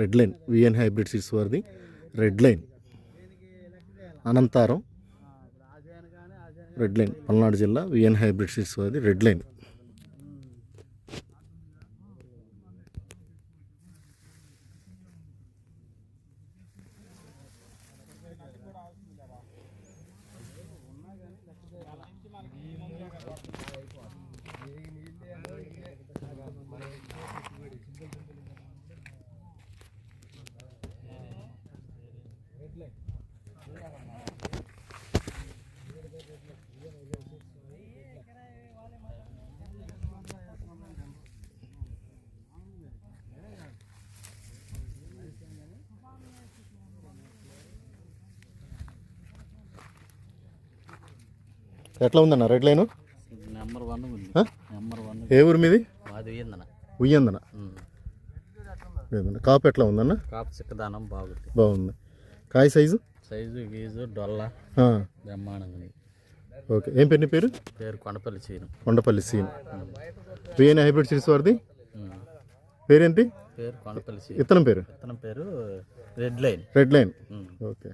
Red line VN hybrid seeds వారిది. Red line Anantaram. Red line Palnadu జిల్లా VN hybrid seeds వారిది red line. ఎట్లా ఉందన్న? Red line number one ఉంది? Number one ఏ ఊరు మీది? ఏందన్న ఉయ్యందన. కాపు ఎట్లా ఉందన్న? కాపు చిక్కదానం బాగుంది. బాగుంది. కాయ సైజు? సైజు గీజు డొల్ల. బ్రహ్మాండంగా. ఓకే. ఏం పెట్టి పేరు? పేరు Kondapalli Cheenu Kondapalli Seen. VN hybrid seeds వారిది. పేరేంటి? పేరు కొండపల్లి చీను విత్తనం పేరు? విత్తనం పేరు red line. Red line. Okay.